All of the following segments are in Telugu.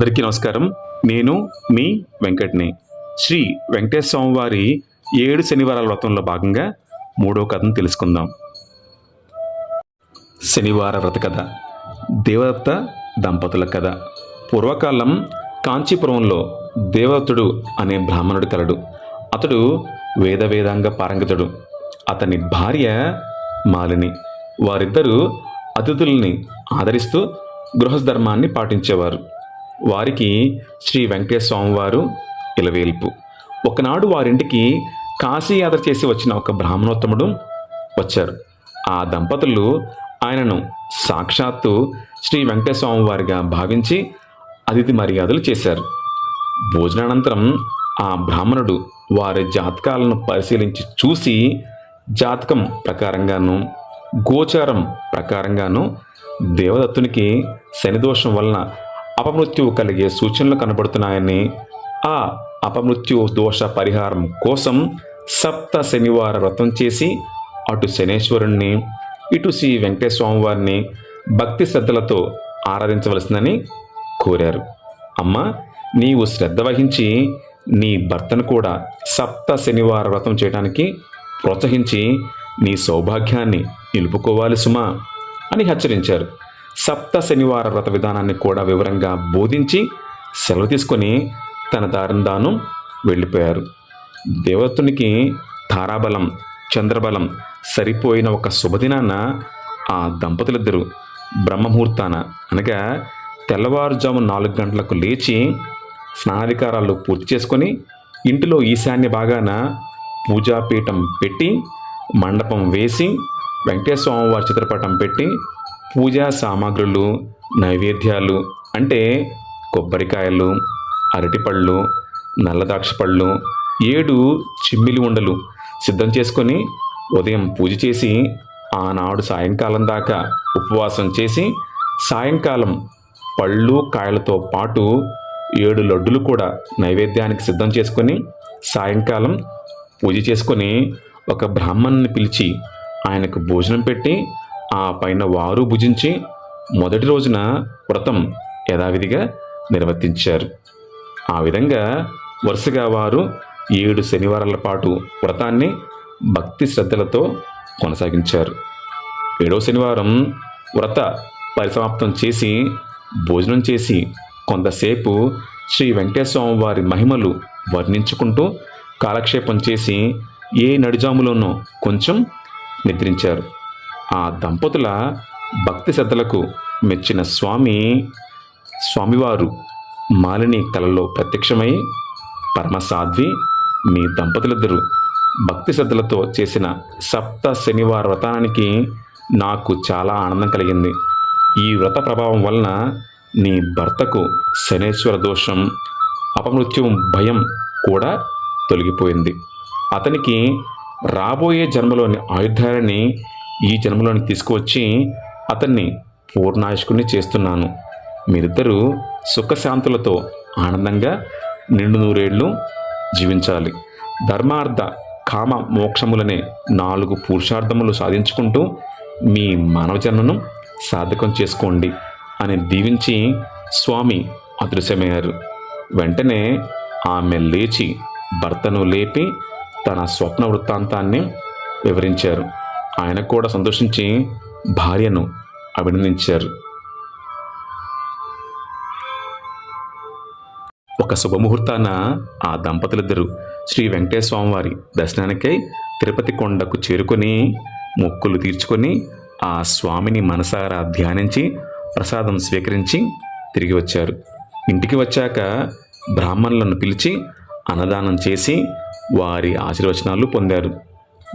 అందరికీ నమస్కారం. నేను మీ వెంకట్ని. శ్రీ వెంకటేశ్వర స్వామి వారి ఏడు శనివారాల వ్రతంలో భాగంగా మూడో కథను తెలుసుకుందాం. శనివార వ్రత కథ. దేవదత్త దంపతుల కథ. పూర్వకాలం కాంచీపురంలో దేవదత్తుడు అనే బ్రాహ్మణుడు కలడు. అతడు వేద వేదాంగ పారంగతుడు. అతని భార్య మాలిని. వారిద్దరూ అతిథుల్ని ఆదరిస్తూ గృహస్థర్మాన్ని పాటించేవారు. వారికి శ్రీ వెంకటేశ్వర స్వామివారు ఇలవేల్పు. ఒకనాడు వారింటికి కాశీ యాత్ర చేసి వచ్చిన ఒక బ్రాహ్మణోత్తముడు వచ్చారు. ఆ దంపతులు ఆయనను సాక్షాత్తు శ్రీ వెంకటేశ్వర వారిగా భావించి అతిథి మర్యాదలు చేశారు. భోజనానంతరం ఆ బ్రాహ్మణుడు వారి జాతకాలను పరిశీలించి చూసి జాతకం ప్రకారంగాను గోచారం ప్రకారంగాను దేవదత్తునికి శనిదోషం వలన అపమృత్యువు కలిగే సూచనలు కనబడుతున్నాయని ఆ అపమృత్యు దోష పరిహారం కోసం సప్త శనివార వ్రతం చేసి అటు శనేశ్వరుణ్ణి ఇటు శ్రీ వెంకటేశ్వర వారిని భక్తి శ్రద్ధలతో ఆరాధించవలసిందని కోరారు. అమ్మ నీవు శ్రద్ధ వహించి నీ భర్తను కూడా సప్త శనివార వ్రతం చేయడానికి ప్రోత్సహించి నీ సౌభాగ్యాన్ని నిలుపుకోవాలి సుమా అని హెచ్చరించారు. సప్త శనివార వ్రత విధానాన్ని కూడా వివరంగా బోధించి సెలవు తీసుకొని తన దారిని తాను వెళ్ళిపోయారు. దేవతునికి తారాబలం చంద్రబలం సరిపోయిన ఒక శుభదినాన ఆ దంపతులిద్దరూ బ్రహ్మముహూర్తాన అనగా తెల్లవారుజాము నాలుగు గంటలకు లేచి స్నానాధికారాలు పూర్తి చేసుకొని ఇంటిలో ఈశాన్య భాగాన పూజాపీఠం పెట్టి మండపం వేసి వెంకటేశ్వరవారి వారి చిత్రపటం పెట్టి పూజా సామాగ్రులు నైవేద్యాలు అంటే కొబ్బరికాయలు అరటిపళ్ళు నల్లదాక్ష పళ్ళు ఏడు చిమ్మిలి ఉండలు సిద్ధం చేసుకొని ఉదయం పూజ చేసి ఆనాడు సాయంకాలం దాకా ఉపవాసం చేసి సాయంకాలం పళ్ళు కాయలతో పాటు ఏడు లడ్డులు కూడా నైవేద్యానికి సిద్ధం చేసుకొని సాయంకాలం పూజ చేసుకొని ఒక బ్రాహ్మణుని పిలిచి ఆయనకు భోజనం పెట్టి ఆ పైన వారు భుజించి మొదటి రోజున వ్రతం యథావిధిగా నిర్వర్తించారు. ఆ విధంగా వరుసగా వారు ఏడు శనివారాల పాటు వ్రతాన్ని భక్తి శ్రద్ధలతో కొనసాగించారు. ఏడో శనివారం వ్రత పరిసమాప్తం చేసి భోజనం చేసి కొంతసేపు శ్రీ వెంకటేశ్వర వారి మహిమలు వర్ణించుకుంటూ కాలక్షేపం చేసి ఏ నడిజాములోనో కొంచెం నిద్రించారు. ఆ దంపతుల భక్తి శ్రద్ధలకు మెచ్చిన స్వామి స్వామివారు మాలిని కలలో ప్రత్యక్షమై పరమసాధ్వి మీ దంపతులిద్దరూ భక్తి శ్రద్ధలతో చేసిన సప్త శనివార వ్రతానికి నాకు చాలా ఆనందం కలిగింది. ఈ వ్రత ప్రభావం వలన నీ భర్తకు శనేశ్వర దోషం అపమృత్యం భయం కూడా తొలగిపోయింది. అతనికి రాబోయే జన్మలోని ఆయుధాలని ఈ జన్మలోని తీసుకువచ్చి అతన్ని పూర్ణాయుష్కుని చేస్తున్నాను. మీరిద్దరూ సుఖశాంతులతో ఆనందంగా నిండు నూరేళ్ళు జీవించాలి. ధర్మార్థ కామ మోక్షములనే నాలుగు పురుషార్థములు సాధించుకుంటూ మీ మానవ జన్మను సాధకం చేసుకోండి అని దీవించి స్వామి అదృశ్యమయ్యారు. వెంటనే ఆమె లేచి భర్తను లేపి తన స్వప్న వృత్తాంతాన్ని వివరించారు. ఆయన కూడా సంతోషించి భార్యను అభినందించారు. ఒక శుభముహూర్తాన ఆ దంపతులిద్దరూ శ్రీ వెంకటేశ్వరవారి వారి దర్శనానికై తిరుపతి కొండకు చేరుకొని మొక్కులు తీర్చుకొని ఆ స్వామిని మనసారా ధ్యానించి ప్రసాదం స్వీకరించి తిరిగి వచ్చారు. ఇంటికి వచ్చాక బ్రాహ్మణులను పిలిచి అన్నదానం చేసి వారి ఆశీర్వచనాలు పొందారు.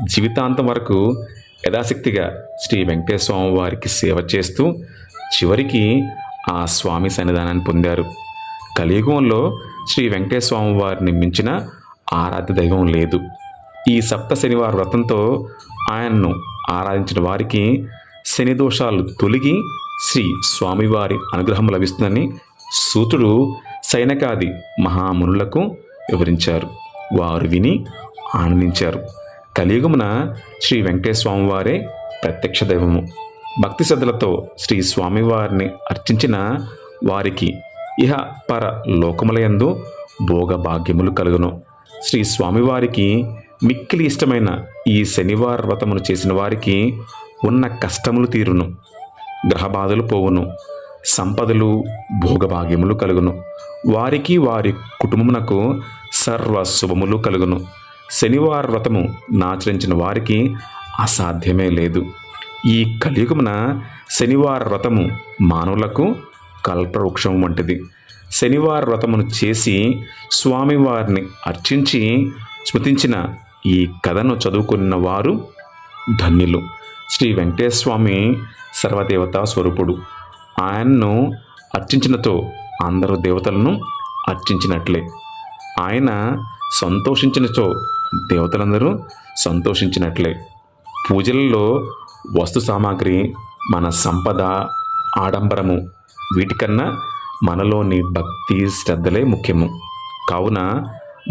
జీవితాంతం వరకు యథాశక్తిగా శ్రీ వెంకటేశ్వర స్వామి వారికి సేవ చేస్తూ చివరికి ఆ స్వామి సన్నిధానాన్ని పొందారు. కలియుగంలో శ్రీ వెంకటేశ్వర స్వామి వారిని మించిన ఆరాధ్య దైవం లేదు. ఈ సప్త శనివార వ్రతంతో ఆయన్ను ఆరాధించిన వారికి శని దోషాలు తొలగి శ్రీ స్వామివారి అనుగ్రహం లభిస్తుందని సూతుడు సైనకాది మహామునులకు వివరించారు. వారు విని ఆనందించారు. కలియుగమున శ్రీ వెంకటేశ్వర వారే ప్రత్యక్ష దైవము. భక్తి శ్రద్ధలతో శ్రీ స్వామివారిని అర్చించిన వారికి ఇహ పర లోకములయందు భోగభాగ్యములు కలుగును. శ్రీ స్వామివారికి మిక్కిలి ఇష్టమైన ఈ శనివార వ్రతమును చేసిన వారికి ఉన్న కష్టములు తీరును. గ్రహబాధలు పోవును. సంపదలు భోగభాగ్యములు కలుగును. వారికి వారి కుటుంబమునకు సర్వ శుభములు కలుగును. శనివార వ్రతము నాచరించిన వారికి అసాధ్యమే లేదు. ఈ కలియుగమున శనివార వ్రతము మానవులకు కల్పవృక్షం వంటిది. శనివార వ్రతమును చేసి స్వామివారిని అర్చించి స్మృతించిన ఈ కథను చదువుకున్న వారు ధన్యులు. శ్రీ వెంకటేశ్వమి సర్వదేవతా స్వరూపుడు. ఆయన్ను అర్చించినతో అందరు దేవతలను అర్చించినట్లే. ఆయన సంతోషించినచో దేవతలందరూ సంతోషించినట్లే. పూజలలో వస్తు సామాగ్రి మన సంపద ఆడంబరము వీటికన్నా మనలోని భక్తి శ్రద్ధలే ముఖ్యము. కావున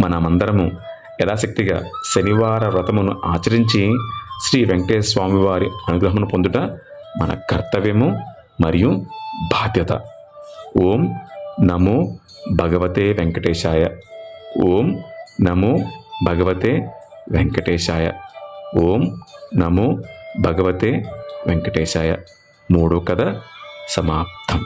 మనమందరము యథాశక్తిగా శనివార వ్రతమును ఆచరించి శ్రీ వెంకటేశ్వర స్వామి వారి అనుగ్రహమును పొందుట మన కర్తవ్యము మరియు బాధ్యత. ఓం నమో భగవతే వెంకటేశాయ. ఓం నమో భగవతే వెంకటేశాయ. ఓం నమో భగవతే వెంకటేశాయ. మూడో కథ సమాప్తం.